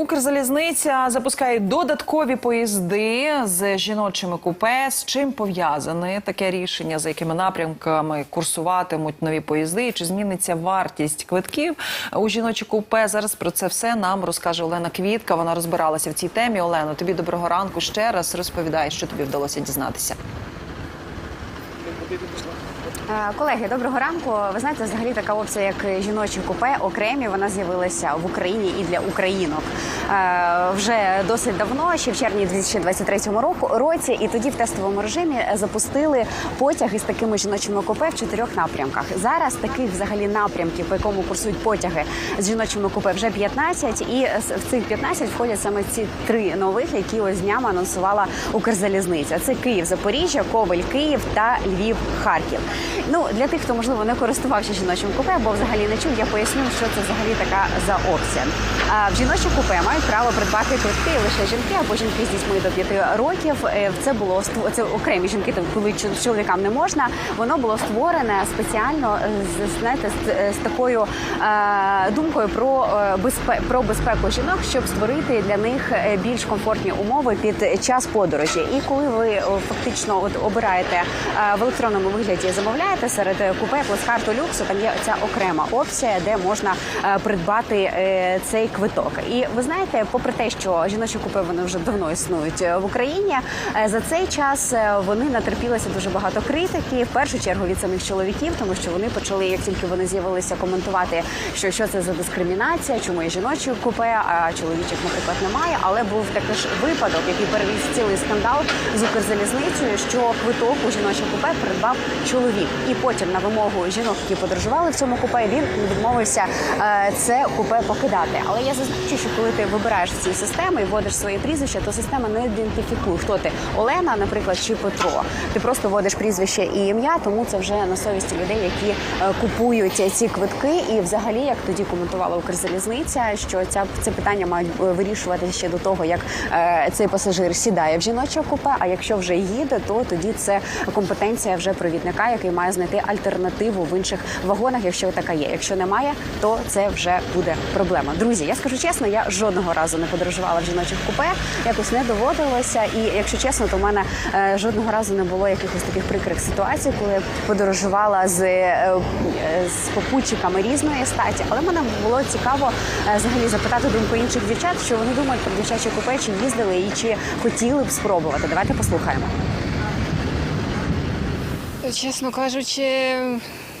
Укрзалізниця запускає додаткові поїзди з жіночими купе. З чим пов'язане таке рішення, за якими напрямками курсуватимуть нові поїзди? Чи зміниться вартість квитків у жіночі купе? Зараз про це все нам розкаже Олена Квітка. Вона розбиралася в цій темі. Олено, тобі доброго ранку ще раз. Розповідай, що тобі вдалося дізнатися. Е, Колеги, доброго ранку. Ви знаєте, взагалі така опція, як жіночі купе, окремі, вона з'явилася в Україні і для українок Е, вже досить давно, ще в червні 2023 року році. І тоді в тестовому режимі запустили потяги з такими жіночими купе в чотирьох напрямках. Зараз таких взагалі напрямків, по якому курсують потяги з жіночими купе, вже 15. І в цих 15 входять саме ці три нових, які ось днями анонсувала Укрзалізниця. Це Київ, Запоріжжя, Коваль, Київ та Львів, Харків. Ну для тих, хто можливо не користувався жіночим купе, або взагалі не чув, я поясню, що це взагалі така за опція. В жіночі купе мають право придбати квитки лише жінки або жінки з дітьми до 5 років. Е, Це було це окремі жінки, коли чол- чоловікам не можна. Воно було створене спеціально е, з знаєте, з, е, з такою е, думкою про безпе про безпеку жінок, щоб створити для них більш комфортні умови під час подорожі. І коли ви фактично от обираєте в електронному вигляді, замовляєте серед е, купе плацкарту люксу, там є ця окрема опція, де можна е, придбати е, цей квиток. І ви знаєте, попри те, що жіночі купе вони вже давно існують в Україні, за цей час вони натерпілися дуже багато критики. В першу чергу від самих чоловіків, тому що вони почали, як тільки вони з'явилися, коментувати, що що це за дискримінація, чому є жіночі купе, а чоловічих, наприклад, немає. Але був також випадок, який переріс цілий скандал з Укрзалізницею, що квиток у жіноче купе придбав чоловік, і потім на вимогу жінок, які подорожували в цьому купе, він відмовився е, це купе покидати. Але я зазначу, що коли ти вибираєш ці системи і вводиш своє прізвище, то система не ідентифікує, хто ти Олена, наприклад, чи Петро. Ти просто вводиш прізвище і ім'я, тому це вже на совісті людей, які е, купують ці квитки. І взагалі, як тоді коментувала Укрзалізниця, що ця це питання мають е, вирішувати ще до того, як цей пасажир сідає в жіноче купе. А якщо вже їде, то тоді це компетенція вже провідника, який має знайти альтернативу в інших вагонах, якщо така є. Якщо немає, то це вже буде проблема. Друзі, я скажу чесно, я жодного разу не подорожувала в жіночих купе, якось не доводилося. І якщо чесно, то в мене е, жодного разу не було якихось таких прикрих ситуацій, коли подорожувала з, е, з попутчиками різної статі. Але мене було цікаво е, взагалі запитати думку інших дівчат, що вони думають про дівчачі купе, чи їздили і чи хотіли б спробувати. Давайте послухаємо. Чесно кажучи,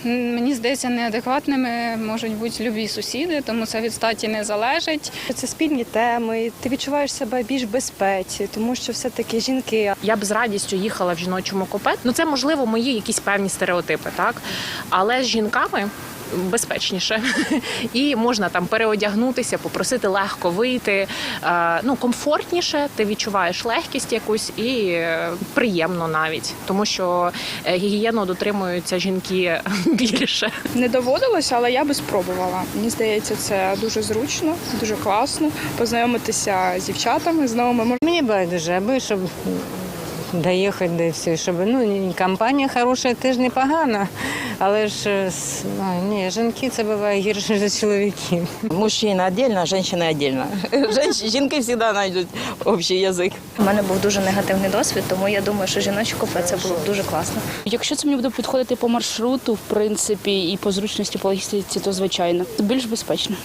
мені здається, неадекватними можуть бути любі сусіди, тому це від статі не залежить. Це спільні теми. Ти відчуваєш себе більш безпеці, тому що все-таки жінки. Я б з радістю їхала в жіночому купе. Ну це можливо мої якісь певні стереотипи, так але з жінками. Безпечніше і можна там переодягнутися, попросити легко вийти. Е, ну комфортніше, ти відчуваєш легкість якусь і е, приємно навіть, тому що е, гігієну дотримуються жінки більше. Не доводилося, але я би спробувала. Мені здається, це дуже зручно, дуже класно познайомитися з дівчатами, з новими Мені байдуже, аби щоб доїхати до все, щоб ну компанія хороша теж непогана. Але ж е, ні, жінки це буває гірше за чоловіків. Мужчина отдельно, жінка отдельно. Женщ- Жінки завжди знайдуть общий язик. У мене був дуже негативний досвід, тому я думаю, що жіночі купе це було дуже класно. Якщо це мені буде підходити по маршруту, в принципі, і по зручності по логістиці, то звичайно більш безпечно.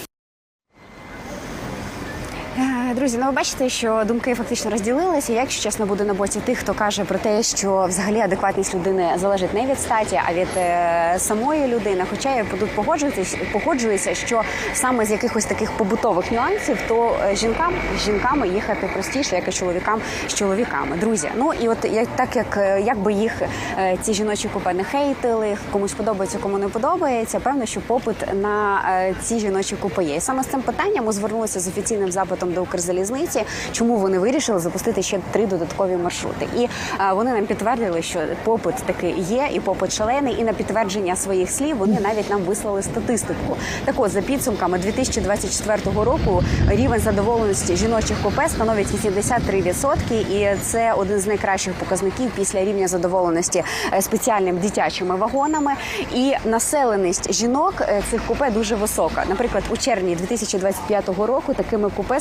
Е, Друзі, ну ви бачите, що думки фактично розділилися. Я, Якщо чесно, буду на боці тих, хто каже про те, що взагалі адекватність людини залежить не від статі, а від е, самої людини. Хоча я тут погоджуюся, погоджуюся, що саме з якихось таких побутових нюансів, то е, жінкам з жінками їхати простіше, як і чоловікам з чоловіками. Друзі, ну і от як так як, е, як би їх е, ці жіночі купе не хейтили, комусь подобається, кому не подобається. Певно, що попит на е, ці жіночі купе є. І саме з цим питанням ми звернулися з офіційним запитом до Укрзалізниці Укрзалізниці, чому вони вирішили запустити ще три додаткові маршрути. І е, вони нам підтвердили, що попит таки є, і попит шалений. І на підтвердження своїх слів вони навіть нам вислали статистику. Так от, за підсумками 2024 року рівень задоволеності жіночих купе становить 83%, і це один з найкращих показників після рівня задоволеності е, спеціальними дитячими вагонами. І населеність жінок е, цих купе дуже висока. Наприклад, у червні 2025 року такими купе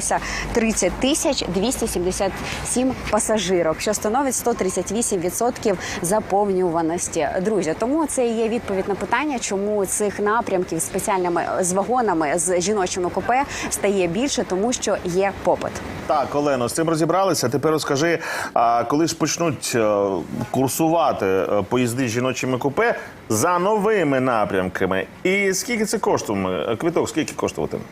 скористалися 30 тисяч 277 пасажирок, що становить 138% заповнюваності. Друзі, тому це є відповідь на питання, чому цих напрямків спеціальними з вагонами з жіночими купе стає більше, тому що є попит. Так, Олено, з цим розібралися. Тепер розкажи, а коли ж почнуть е, курсувати е, поїзди з жіночими купе за новими напрямками? І скільки це коштуватиме? Квиток скільки коштуватиме?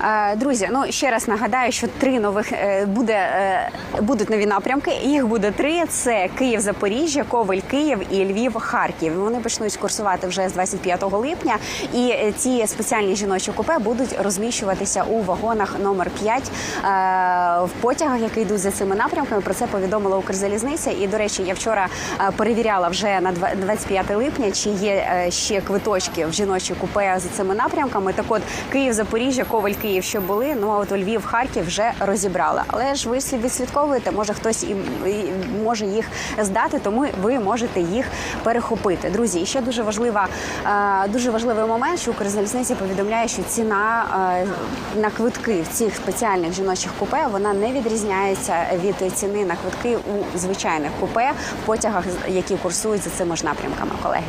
Е, Друзі, ну ще раз нагадаю, що три нових е, буде е, будуть нові напрямки. Їх буде три: це Київ, Запоріжжя, Ковель, Київ і Львів, Харків. Вони почнуть курсувати вже з 25 липня. І ці спеціальні жіночі купе будуть розміщуватися у вагонах номер 5 е, в потягах, які йдуть за цими напрямками. Про це повідомила Укрзалізниця. І до речі, я вчора перевіряла вже на 25 липня, чи є ще квиточки в жіночі купе за цими напрямками. Так от Київ, Запоріжжя, Коваль, Київ ще були. Ну а от у Львів, Харків вже розібрали. Але ж ви слід відслідковуєте, може хтось і, може їх здати, тому ви можете їх перехопити. Друзі, ще дуже важлива, е, дуже важливий момент, що Укрзалізниця повідомляє, що ціна е, на квитки в цих спеціальних жіночих купе вона не відрізняється від ціни на квитки у звичайних купе в потягах, які курсують за цими ж напрямками, колеги.